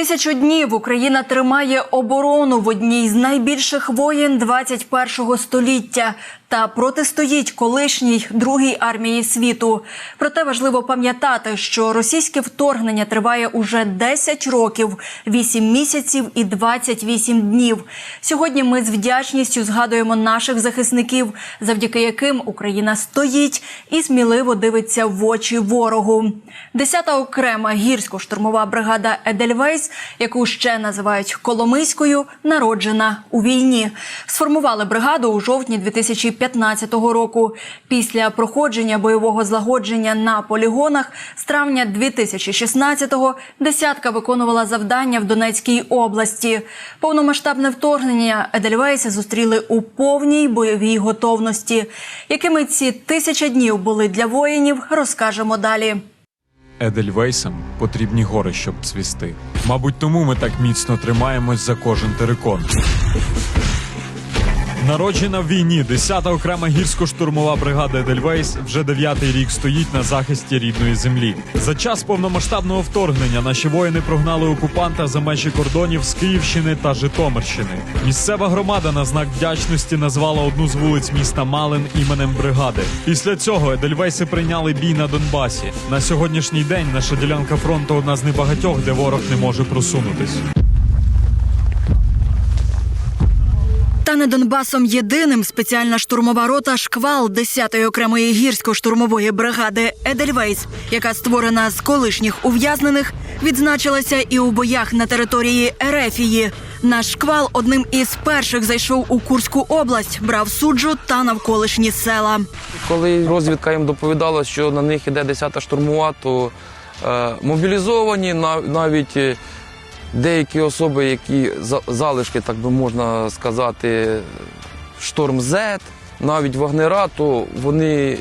Тисячу днів Україна тримає оборону в одній з найбільших воєн 21-го століття та протистоїть колишній другій армії світу. Проте важливо пам'ятати, що російське вторгнення триває уже 10 років, 8 місяців і 28 днів. Сьогодні ми з вдячністю згадуємо наших захисників, завдяки яким Україна стоїть і сміливо дивиться в очі ворогу. 10-та окрема гірсько-штурмова бригада Едельвейс, яку ще називають Коломийською, народжена у війні. Сформували бригаду у жовтні 2015 року. Після проходження бойового злагодження на полігонах з травня 2016-го десятка виконувала завдання в Донецькій області. Повномасштабне вторгнення Едельвейси зустріли у повній бойовій готовності. Якими ці тисяча днів були для воїнів, розкажемо далі. Едельвейсам потрібні гори, щоб цвісти. Мабуть, тому ми так міцно тримаємось за кожен терикон. Народжена в війні 10-та окрема гірсько-штурмова бригада Едельвейс вже дев'ятий рік стоїть на захисті рідної землі. За час повномасштабного вторгнення наші воїни прогнали окупанта за межі кордонів з Київщини та Житомирщини. Місцева громада на знак вдячності назвала одну з вулиць міста Малин іменем бригади. Після цього Едельвейси прийняли бій на Донбасі. На сьогоднішній день наша ділянка фронту одна з небагатьох, де ворог не може просунутись. Та не Донбасом єдиним спеціальна штурмова рота «Шквал» 10-ї окремої гірсько-штурмової бригади Едельвейс, яка створена з колишніх ув'язнених, відзначилася і у боях на території Ерефії. Наш шквал одним із перших зайшов у Курську область, брав суджу та навколишні села. Коли розвідка їм доповідала, що на них іде 10-та штурмова, то е, мобілізовані нав- навіть е, деякі особи, які за- залишки, так би можна сказати, шторм Z, навіть вагнера, то вони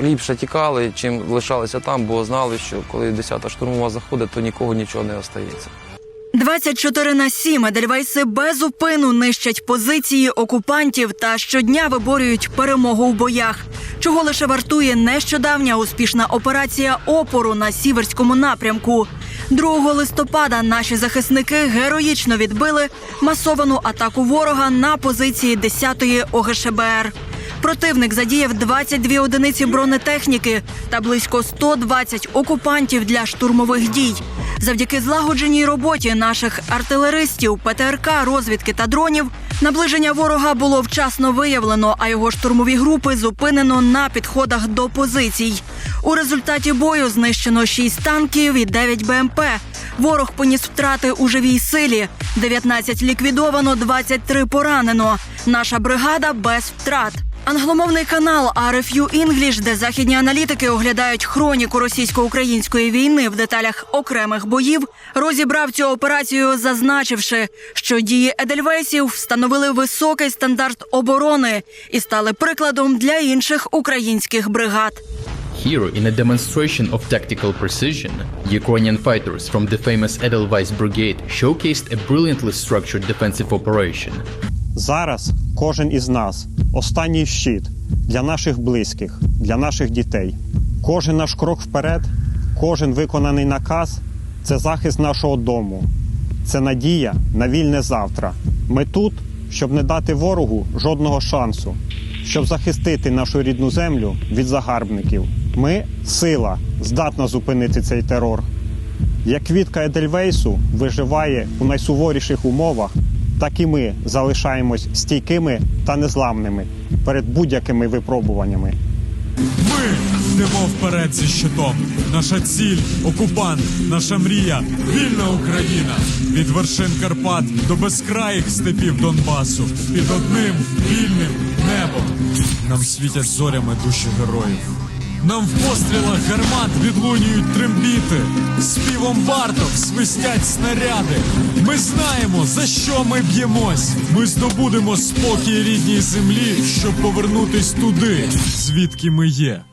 ліпше тікали, чим лишалися там, бо знали, що коли 10-та штурмова заходить, то нікого нічого не остається. 24 на 7 Едельвейси без упину нищать позиції окупантів та щодня виборюють перемогу у боях. Чого лише вартує нещодавня успішна операція опору на сіверському напрямку. 2 листопада наші захисники героїчно відбили масовану атаку ворога на позиції 10-ї ОГШБР. Противник задіяв 22 одиниці бронетехніки та близько 120 окупантів для штурмових дій. Завдяки злагодженій роботі наших артилеристів, ПТРК, розвідки та дронів наближення ворога було вчасно виявлено, а його штурмові групи зупинено на підходах до позицій. У результаті бою знищено 6 танків і 9 БМП. Ворог поніс втрати у живій силі. 19 ліквідовано, 23 поранено. Наша бригада без втрат. Англомовний канал RFU English, де західні аналітики оглядають хроніку російсько-української війни в деталях окремих боїв, розібрав цю операцію, зазначивши, що дії Едельвейсів встановили високий стандарт оборони і стали прикладом для інших українських бригад. Here, in a demonstration of tactical precision, Ukrainian fighters from the famous Edelweiss Brigade showcased a brilliantly structured defensive operation. Зараз кожен із нас останній щит для наших близьких, для наших дітей. Кожен наш крок вперед, кожен виконаний наказ це захист нашого дому, це надія на вільне завтра. Ми тут, щоб не дати ворогу жодного шансу, щоб захистити нашу рідну землю від загарбників. Ми сила, здатна зупинити цей терор. Як квітка Едельвейсу виживає у найсуворіших умовах, так і ми залишаємось стійкими та незламними перед будь-якими випробуваннями. Ми йдемо вперед зі щитом. Наша ціль окупант, наша мрія вільна Україна. Від вершин Карпат до безкраїх степів Донбасу. Під одним вільним небом. Нам світять зорями душі героїв. Нам в пострілах гармат відлунюють трембіти, співом вартов свистять снаряди. Ми знаємо, за що ми б'ємось. Ми здобудемо спокій рідній землі, щоб повернутись туди, звідки ми є.